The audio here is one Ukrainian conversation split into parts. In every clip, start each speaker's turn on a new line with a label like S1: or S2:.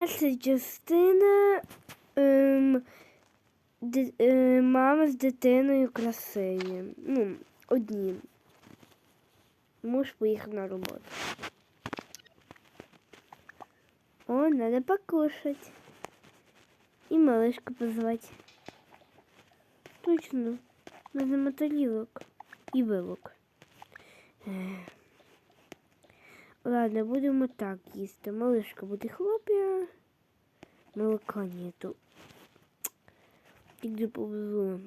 S1: Перша частина ем, ди- е, мама з дитиною красиві. Ну, одні. Муж поїхав на роботу. О, надо покушать. І малышку позвати. Точно. Надо тарілок і вилок. Ладно, будемо так їсти. Малышка буде хлоп'я. Молока нету. Іди повезу.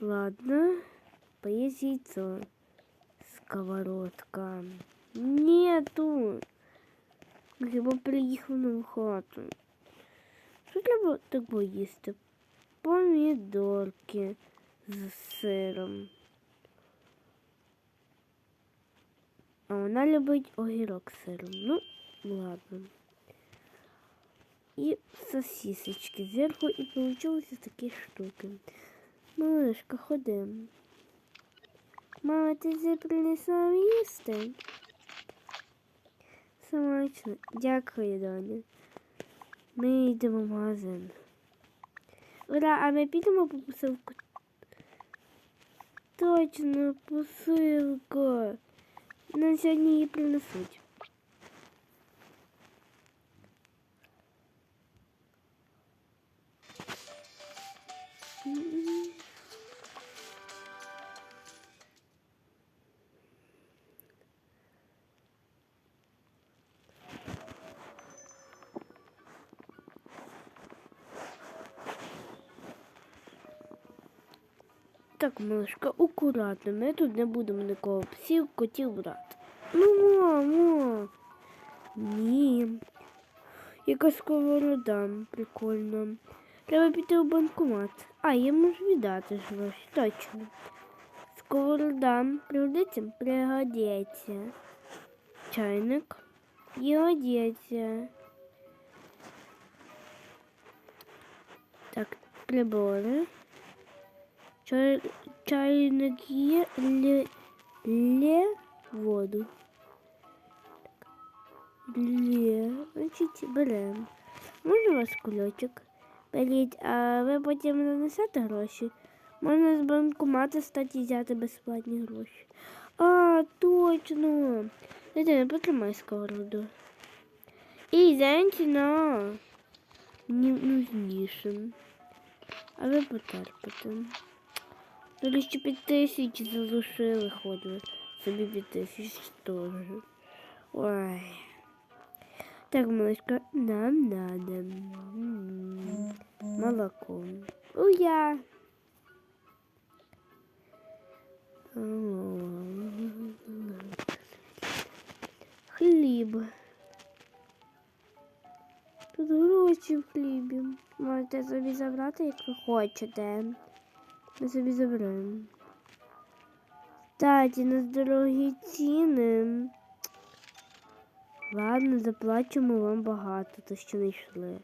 S1: Ладно. Поесть яйцо. Сковородка. Нету. Хіба приїхав на хату. Що треба так їсти? Помідорки з сиром. А вона любить огірок сиром. Ну, ладно. І сосисочки зверху і получилися такі штуки. Малышка, ходи. Мама, ти вже принесла їсти? Смачно. Дякую, Доня. Ми йдемо в магазин. Ура, а ми підемо по посилку? Точно, посилка. Нам сьогодні її принесуть. Так, малышка, акуратно, ми тут не будемо нікого псів, котів брати. Ну, мамо. Ні. Якась сковорода, прикольно. Треба піти в банкомат. А, я можу віддати гроші, точно. Сковорода пригодиться? Пригодиться. Чайник. Пригодиться. Так, прибори. Чай, чайник є воду. Лє, значить, беремо. Може у вас кульочок? Беріть, а ви потім нанесете гроші. Можна з банкомату стати взяти безплатні гроші. А, точно. Дитина, потримай сковороду. І зенчина. Мені нужніше. А ви потерпите. Далі ще п'ять тисяч залишили ходили. Собі п'ять тисяч теж. Ой. Так, малышка, нам надо м, молоко. Уя. Хліб. Тут гроші в хлібі. Можете собі забрати, як ви хочете. Ми собі заберемо. Кстати, на дорогі ціни. Ладно, заплачемо вам багато, то що не йшли.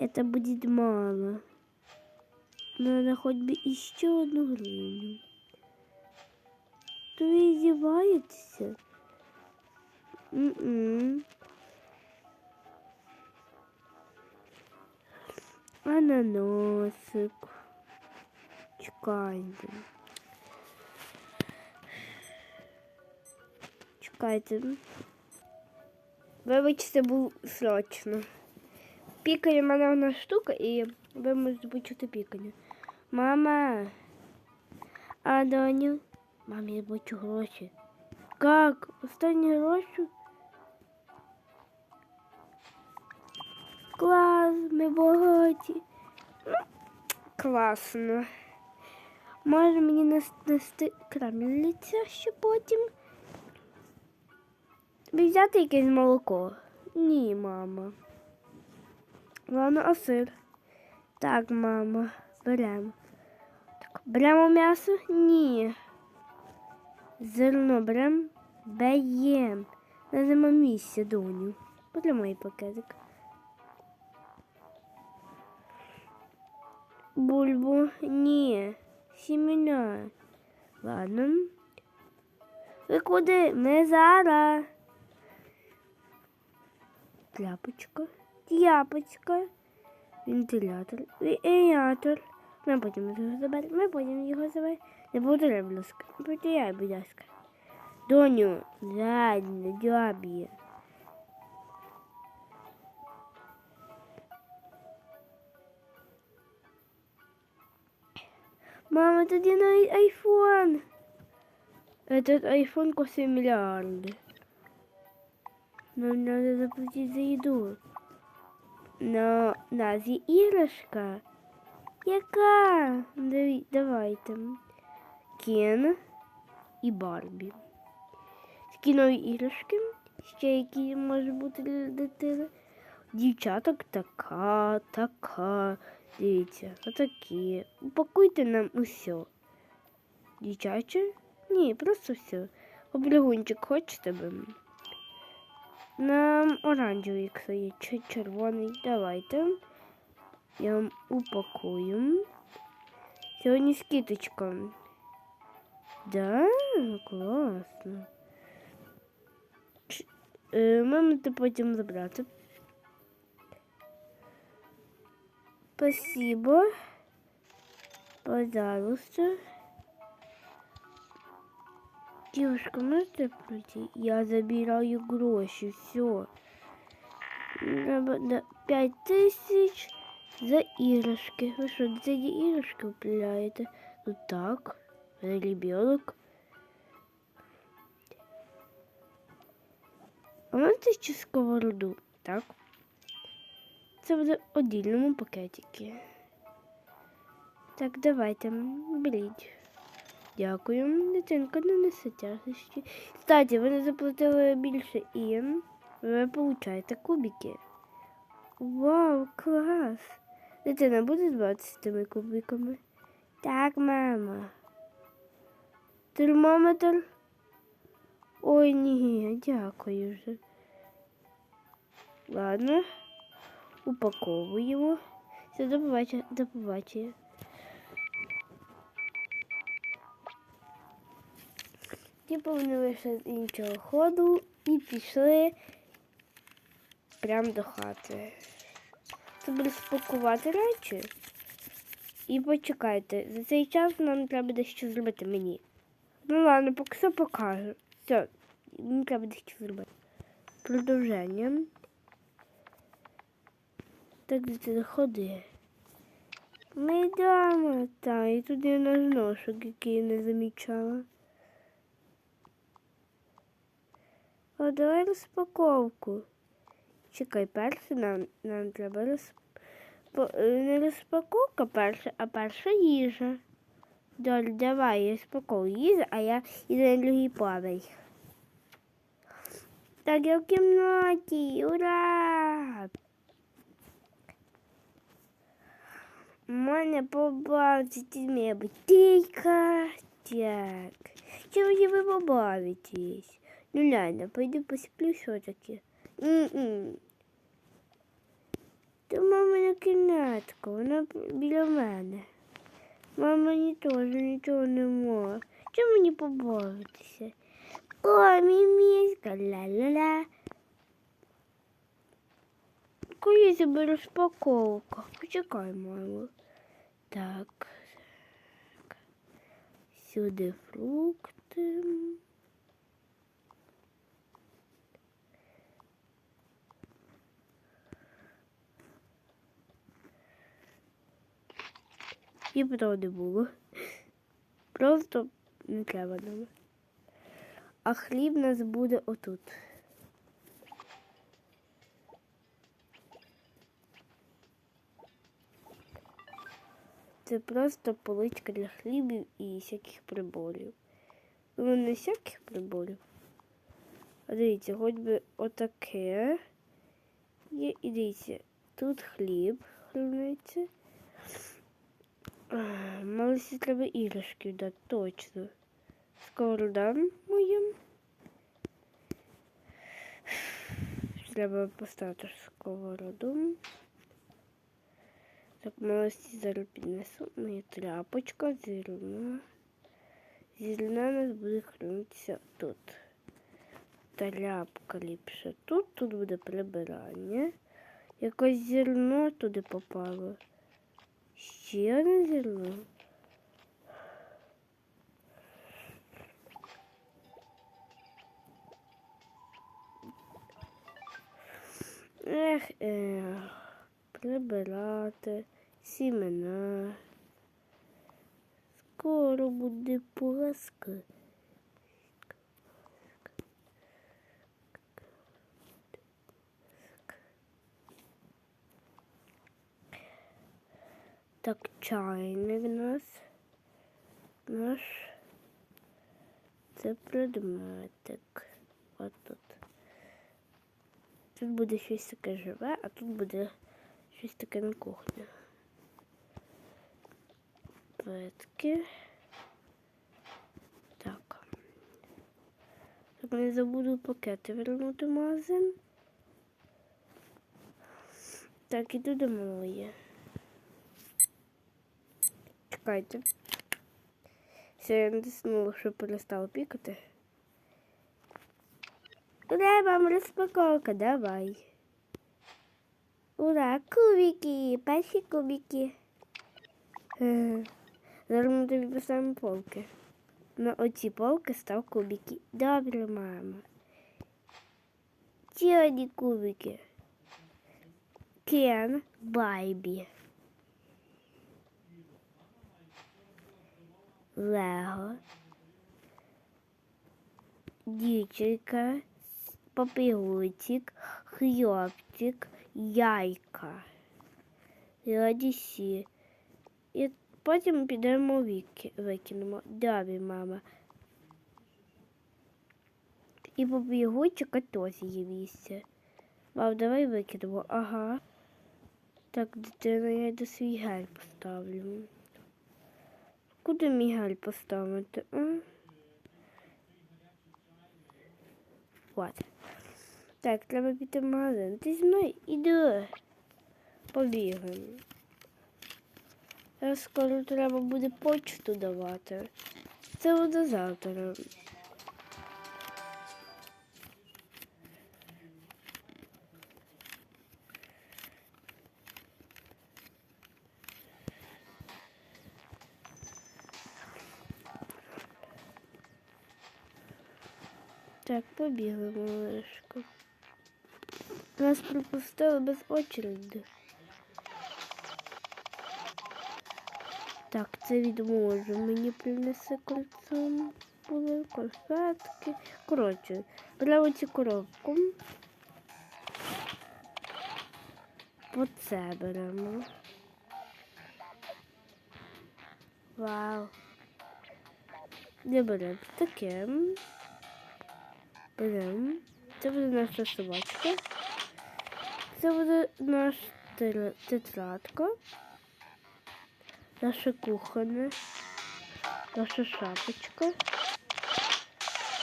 S1: Это будет мало. Надо хоть бы еще одну гривню. То вы издеваетесь? М-м. Ананасик. Чекайте. Чекайте. Вибачте, був срочно. Пікає в мене одна штука і ви можете почути пікання. Мама. А доню? Мам, я бачу гроші. Как? Останні гроші? Клас, ми багаті. Ну, класно. Може мені нести крамельниця ще потім? Взяти якесь молоко? Ні, мама. Ладно, а сир? Так, мама, беремо. Так, беремо м'ясо? Ні. Зерно беремо? Беєм. Нема місця, доню. Потримай пакетик. Бульбу? Ні. Сімена. Ладно. Ви куди? Ми зараз. тряпочка, тряпочка, вентилятор, вентилятор. Ми потім його заберемо, ми потім його заберемо. Не повторяй, будь не повторяй, будь ласка. Доню, ладно, дяб'є. Мама, тоді на айфон. Этот айфон коштує миллиарды. Нам надо заплатить за еду. Но у нас є іграшка. Яка? Давай- Давайте. Кен і Барбі. З кінові іграшки. Ще які може бути для дитини. Дівчаток така, така. Дивіться, отакі. Упакуйте нам усе. Дівчаче? Ні, просто все. Облігунчик хочете би? Нам оранжевий, є, чи червоний. Давайте. Я вам упакую. Сьогодні скидочка. Да, класно. Е, Ми можете потім забрати. Спасибо. Пожалуйста. Девушка, можете пройти? Я забираю гроши, все. Пять тысяч за іграшки. Ви що, за іграшки купляєте? Ну так, за ребенок. А можете ще сковороду? Так. Це буде в отдільному пакетикі. Так, давайте, беріть. Дякую. Дитинка не несе тяжкості. Кстати, ви не заплатили більше і ви получаєте кубики. Вау, клас! Дитина буде збиратися з тими кубиками? Так, мама. Термометр? Ой, ні, дякую вже. Ладно, упаковуємо. Все, до побачення. До побачення. Ті повернулися з іншого ходу і пішли прямо до хати. Буде спакувати речі. І почекайте, за цей час нам треба дещо зробити мені. Ну ладно, поки що покажу. Все, мені треба дещо зробити. Продовження. Так дитина ходи. Ми йдемо, та, і туди наш ношок, який я не замічала. О, давай розпаковку. Чекай, перше нам, нам треба роз... е, не розпаковка перша, а перша їжа. Доль, давай, розпаковую їжу, а я йду на другий поверх. Так, я в кімнаті, ура! Мене побавитись мабуть. Тільки так. Сьогодні ви побавитесь. Ну ладно, пойду посплю все-таки. То мамина кімнатка, вона біля мене. Мама мені теж нічого не може. Чому мені побавитися? О, міміська, ла-ла-ла. Коли тебе розпаковка? Почекай, мамо. Так. Сюди фрукти. І правди було. Просто не треба нам. А хліб у нас буде отут. Це просто поличка для хлібів і всяких приборів. Ну, не всяких приборів. А дивіться, хоч би отаке. Є, і дивіться, тут хліб храниться. Малися треба іграшки дати, точно. Сковорода моїм. Треба поставити сковороду. Так, малості зараз піднесу. Моя тряпочка. Зерна у нас буде хранитися тут. тряпка ліпше. Тут тут буде прибирання. Якось зерно туди попало. Ще одне зерно. Ех, ех, прибирати, сімена. Скоро буде паска. Так, чайник нас. Наш це предметик. От тут. Тут буде щось таке живе, а тут буде щось таке на кухні. Петки. Так. Так, не забуду пакети вернути в магазин. Так, іду до малої. Чекайте. Все, я натиснула, щоб перестало пікати. Ура, мам, розпаковка, давай. Ура, кубики, перші кубики. Е, Зараз ми тобі поставимо полки. На оці полки став кубики. Добре, мама. Ці одні кубики. Кен, Байбі. Лего. Дівчинка, папірусик, хлопчик, яйка. І одісі. І потім підемо викинемо. Добре, мама. І папірусика теж є місце. Мам, давай викинемо. Ага. Так, дитина, я до свій гель поставлю. Куди мій гель поставити? А? От. Так, треба піти в магазин. Ти зі мною іди. Побігаємо. Зараз скоро треба буде почту давати. Це буде завтра. Так, побігли, малышка. Нас пропустили без очереди. Так, це відможе. Мені принесе кольцо. Були конфетки. Коротше, беремо цю коробку. Оце беремо. Вау. Не беремо таке. Беремо. Це буде наша собачка. Це буде наш тетрадка. Наша кухонна. Наша шапочка.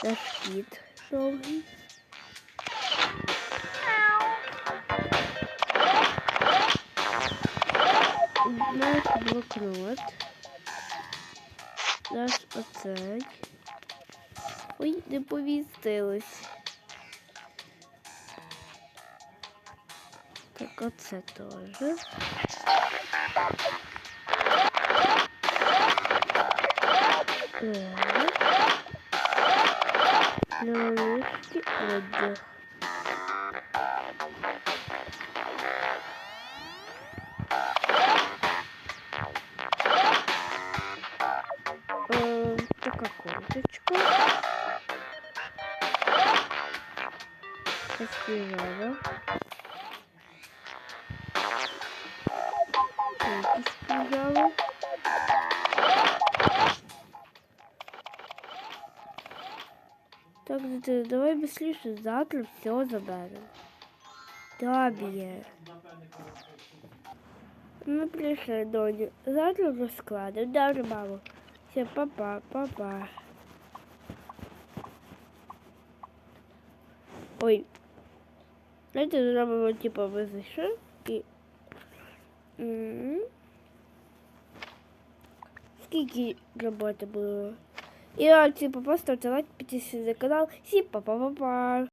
S1: Наш кіт довгий. Наш блокнот. Наш оцей. Ой, не повістилось. Так, оце теж. Нарешті одяг. Така курточка. Так, дитина, давай быстріше, завтра все заберемо. Добре. Ну, прийшли, доню. Завтра розкладемо. Добре, мамо. Все, папа, папа. Ой. Знаєте, зробимо, типу, ми зайшли і... М. Скільки роботи було? І, типа поставьте лайк, подписывайтесь на канал. Всім па-па-па-па.